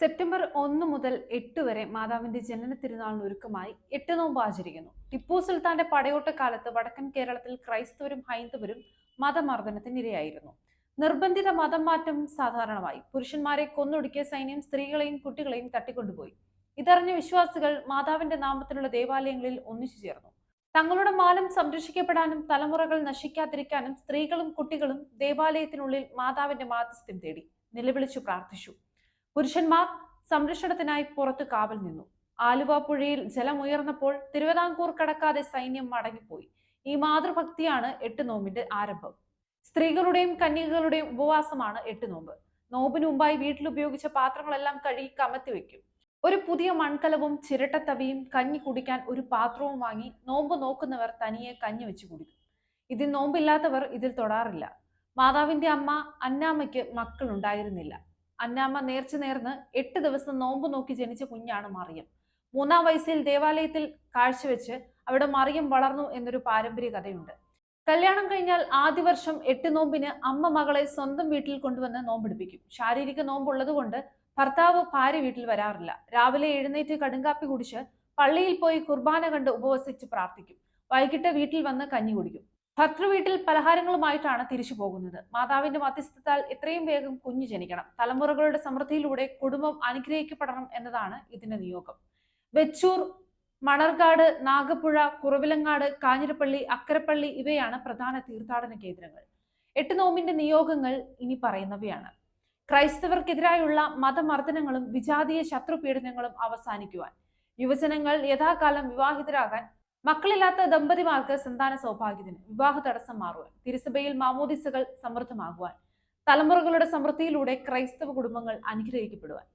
September ഒന്ന് മുതൽ എട്ട് വരെ മാതാവിന്റെ ജനന തിരുനാളിന് ഒരുക്കമായി എട്ട് നോമ്പ് ആചരിക്കുന്നു. ടിപ്പു സുൽത്താന്റെ പടയോട്ട കാലത്ത് വടക്കൻ കേരളത്തിൽ ക്രൈസ്തവരും ഹൈന്ദവരും മതമർദ്ദനത്തിനിരയായിരുന്നു നിർബന്ധിത മതം മാറ്റം സാധാരണമായി. പുരുഷന്മാരെ കൊന്നൊടുക്കിയ സൈന്യം സ്ത്രീകളെയും കുട്ടികളെയും തട്ടിക്കൊണ്ടുപോയി. ഇതറിഞ്ഞ വിശ്വാസികൾ മാതാവിന്റെ നാമത്തിലുള്ള ദേവാലയങ്ങളിൽ ഒന്നിച്ചു ചേർന്നു. തങ്ങളുടെ മാലം സംരക്ഷിക്കപ്പെടാനും തലമുറകൾ നശിക്കാതിരിക്കാനും സ്ത്രീകളും കുട്ടികളും ദേവാലയത്തിനുള്ളിൽ മാതാവിന്റെ മാധ്യസ്ഥ്യം തേടി. നിലവിളിച്ചു പ്രാർത്ഥിച്ചു. പുരുഷന്മാർ സംരക്ഷണത്തിനായി പുറത്തു കാവൽ നിന്നു. ആലുവ പുഴയിൽ ജലമുയർന്നപ്പോൾ തിരുവിതാംകൂർ കടക്കാതെ സൈന്യം മടങ്ങിപ്പോയി. ഈ മാതൃഭക്തിയാണ് എട്ട് നോമ്പിന്റെ ആരംഭം. സ്ത്രീകളുടെയും കന്യകകളുടെയും ഉപവാസമാണ് എട്ട് നോമ്പ് നോമ്പിന് മുമ്പായി വീട്ടിൽ ഉപയോഗിച്ച പാത്രങ്ങളെല്ലാം കഴുകി കമത്തി വെക്കും. ഒരു പുതിയ മൺകലവും ചിരട്ടത്തവിയും കഞ്ഞി കുടിക്കാൻ ഒരു പാത്രവും വാങ്ങി നോമ്പ് നോക്കുന്നവർ തനിയെ കഞ്ഞി വെച്ച് കുടിക്കും. ഇതിൽ നോമ്പില്ലാത്തവർ ഇതിൽ തൊടാറില്ല. മാതാവിന്റെ അമ്മ അന്നാമ്മയ്ക്ക് മക്കൾ ഉണ്ടായിരുന്നില്ല അന്നാമ്മ നേർച്ച നേർന്ന് എട്ട് ദിവസം നോമ്പ് നോക്കി ജനിച്ച കുഞ്ഞാണ് മറിയം. മൂന്നാം വയസ്സിൽ ദേവാലയത്തിൽ കാഴ്ചവെച്ച് അവിടെ മറിയം വളർന്നു എന്നൊരു പാരമ്പര്യ കഥയുണ്ട്. കല്യാണം കഴിഞ്ഞാൽ ആദ്യ വർഷം എട്ട് നോമ്പിന് അമ്മ മകളെ സ്വന്തം വീട്ടിൽ കൊണ്ടുവന്ന് നോമ്പെടുപ്പിക്കും ശാരീരിക നോമ്പുള്ളത് കൊണ്ട് ഭർത്താവ് ഭാര്യ വീട്ടിൽ വരാറില്ല. രാവിലെ എഴുന്നേറ്റ് കടുങ്കാപ്പി കുടിച്ച് പള്ളിയിൽ പോയി കുർബാന കണ്ട് ഉപവസിച്ച് പ്രാർത്ഥിക്കും. വൈകിട്ട് വീട്ടിൽ വന്ന് കഞ്ഞി കുടിക്കും. ഭർത്തൃ വീട്ടിൽ പലഹാരങ്ങളുമായിട്ടാണ് തിരിച്ചു പോകുന്നത്. മാതാവിന്റെ മധ്യസ്ഥത്താൽ എത്രയും വേഗം കുഞ്ഞു ജനിക്കണം. തലമുറകളുടെ സമൃദ്ധിയിലൂടെ കുടുംബം അനുഗ്രഹിക്കപ്പെടണം എന്നതാണ് ഇതിന്റെ നിയോഗം. വെച്ചൂർ മണർകാട് നാഗപ്പുഴ കുറവിലങ്ങാട് കാഞ്ഞിരപ്പള്ളി അക്കരപ്പള്ളി ഇവയാണ് പ്രധാന തീർത്ഥാടന കേന്ദ്രങ്ങൾ. എട്ട് നോമ്പിന്റെ നിയോഗങ്ങൾ ഇനി പറയുന്നവയാണ്. ക്രൈസ്തവർക്കെതിരായുള്ള മതമർദ്ദനങ്ങളും വിജാതീയ ശത്രുപീഡനങ്ങളും അവസാനിക്കുവാൻ യുവജനങ്ങൾ യഥാകാലം വിവാഹിതരാകാൻ മക്കളില്ലാത്ത ദമ്പതിമാർക്ക് സന്താന സൗഭാഗ്യത്തിന് വിവാഹ തടസ്സം മാറുവാൻ തിരുസഭയിൽ മാമോദിസകൾ സമൃദ്ധമാകുവാൻ തലമുറകളുടെ സമൃദ്ധിയിലൂടെ ക്രൈസ്തവ കുടുംബങ്ങൾ അനുഗ്രഹിക്കപ്പെടുവാൻ.